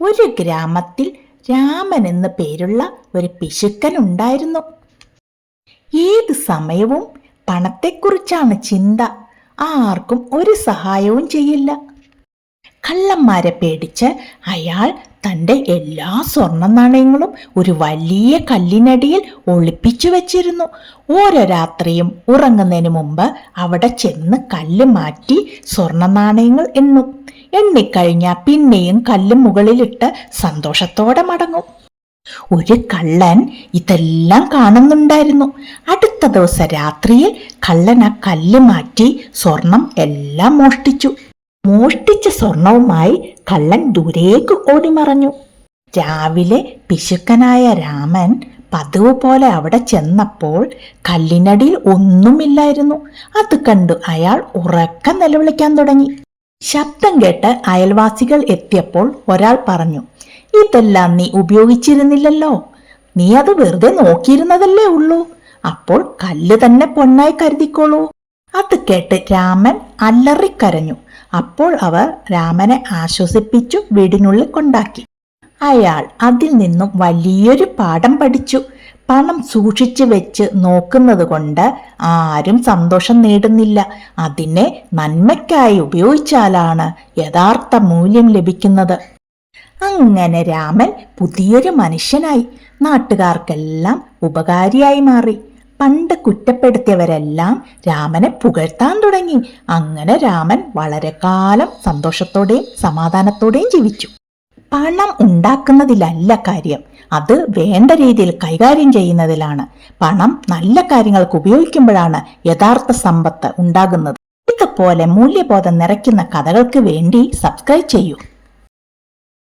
ഒരു ഗ്രാമത്തിൽ രാമൻ എന്ന പേരുള്ള ഒരു പിശുക്കൻ ഉണ്ടായിരുന്നു. ഏത് സമയവും പണത്തെക്കുറിച്ചാണ് ചിന്ത. ആർക്കും ഒരു സഹായവും ചെയ്യില്ല. കള്ളന്മാരെ പേടിച്ച് അയാൾ തന്റെ എല്ലാ സ്വർണ നാണയങ്ങളും ഒരു വലിയ കല്ലിനടിയിൽ ഒളിപ്പിച്ചു വച്ചിരുന്നു. ഓരോ രാത്രിയും ഉറങ്ങുന്നതിന് മുമ്പ് അവിടെ ചെന്ന് കല്ല് മാറ്റി സ്വർണ നാണയങ്ങൾ എണ്ണും. എണ്ണിക്കഴിഞ്ഞാൽ പിന്നെയും കല്ലും മുകളിലിട്ട് സന്തോഷത്തോടെ മടങ്ങും. ഒരു കള്ളൻ ഇതെല്ലാം കാണുന്നുണ്ടായിരുന്നു. അടുത്ത ദിവസം രാത്രിയിൽ കള്ളൻ ആ കല്ല് മാറ്റി സ്വർണം എല്ലാം മോഷ്ടിച്ചു. മോഷ്ടിച്ച സ്വർണവുമായി കള്ളൻ ദൂരേക്ക് ഓടിമറഞ്ഞു. രാവിലെ പിശുക്കനായ രാമൻ പതിവ് പോലെ അവിടെ ചെന്നപ്പോൾ കല്ലിനടിയിൽ ഒന്നുമില്ലായിരുന്നു. അത് കണ്ടു അയാൾ ഉറക്കം നിലവിളിക്കാൻ തുടങ്ങി. ശബ്ദം കേട്ട് അയൽവാസികൾ എത്തിയപ്പോൾ ഒരാൾ പറഞ്ഞു ഇതെല്ലാം നീ ഉപയോഗിച്ചിരുന്നില്ലല്ലോ. നീ അത് വെറുതെ നോക്കിയിരുന്നതല്ലേ ഉള്ളൂ. അപ്പോൾ കല്ല് തന്നെ പൊന്നായി കരുതിക്കോളൂ. അത് കേട്ട് രാമൻ അല്ലറിക്കരഞ്ഞു അപ്പോൾ അവർ രാമനെ ആശ്വസിപ്പിച്ചു വീടിനുള്ളിൽ കൊണ്ടാക്കി. അയാൾ അതിൽ നിന്നും വലിയൊരു പാഠം പഠിച്ചു. പണം സൂക്ഷിച്ചു വെച്ച് നോക്കുന്നത് കൊണ്ട് ആരും സന്തോഷം നേടുന്നില്ല. അതിനെ നന്മയ്ക്കായി ഉപയോഗിച്ചാലാണ് യഥാർത്ഥ മൂല്യം ലഭിക്കുന്നത്. അങ്ങനെ രാമൻ പുതിയൊരു മനുഷ്യനായി. നാട്ടുകാർക്കെല്ലാം ഉപകാരിയായി മാറി. പണ്ട് കുറ്റപ്പെടുത്തിയവരെല്ലാം രാമനെ പുകഴ്ത്താൻ തുടങ്ങി. അങ്ങനെ രാമൻ വളരെ കാലം സന്തോഷത്തോടെയും സമാധാനത്തോടെയും ജീവിച്ചു. പണം ഉണ്ടാക്കുന്നതിലല്ല കാര്യം. അത് വേണ്ട രീതിയിൽ കൈകാര്യം ചെയ്യുന്നതിലാണ്. പണം നല്ല കാര്യങ്ങൾക്ക് ഉപയോഗിക്കുമ്പോഴാണ് യഥാർത്ഥ സമ്പത്ത് ഉണ്ടാകുന്നത്. ഇതുപോലെ മൂല്യബോധം നിറയ്ക്കുന്ന കഥകൾക്ക് വേണ്ടി സബ്സ്ക്രൈബ് ചെയ്യൂ.